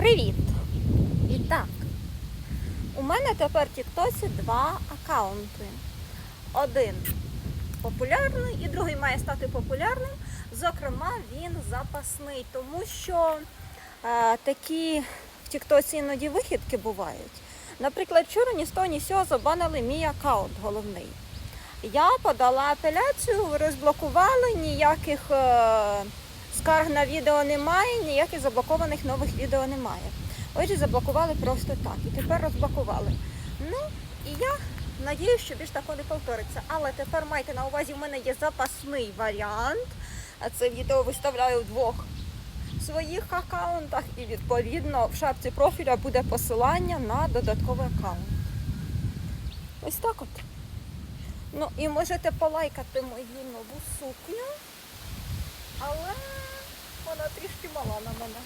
Привіт! І так, у мене тепер в Тіктосі два аккаунти. Один популярний і другий має стати популярним. Зокрема, він запасний, тому що е, такі в Тіктосі іноді вихідки бувають. Наприклад, вчора ні з того, ні сього забанили мій аккаунт головний. Я подала апеляцію, розблокували, ніяких е, скарг на відео немає, ніяких заблокованих нових відео немає. Отже, заблокували просто так. І тепер розблокували. Ну, і я надіюсь, що більш такого не повториться. Але тепер майте на увазі, в мене є запасний варіант. А це відео виставляю в двох своїх аккаунтах, і відповідно в шапці профіля буде посилання на додатковий аккаунт. Ось так от. Ну і можете полайкати мою нову сукню, але вона трішки мала на мене.